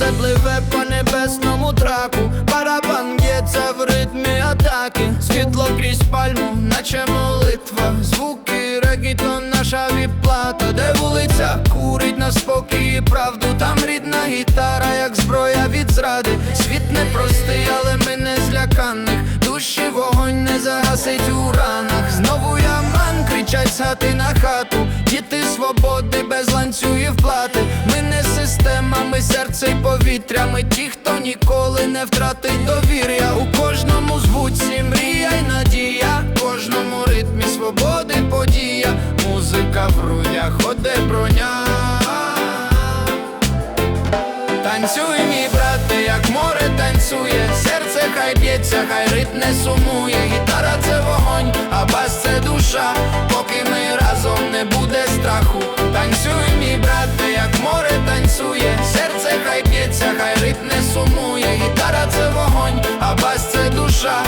серце пливе по небесному траку, барабан б'ється в ритмі атаки, світло крізь пальму, наче молитва, звуки регіто наша відплата, де вулиця? Курить на спокій. Правду, там рідна гітара, як зброя від зради. Світ непростий, але ми не зляканих. Душі вогонь не загасить у ранах. Знову яман кричать з хати на хату, діти свободи без ланцюгів і серце й повітря. Ми ті, хто ніколи не втратить довір'я. У кожному звуці мрія й надія, в кожному ритмі свободи подія, музика в грудях, ходе броня. Танцюй, мій брате, як море танцює, серце хай б'ється, хай рит не сумує, гітара це вогонь, а бас це душа, поки ми разом нехай рит не сумує, гітара це вогонь, а бас це душа.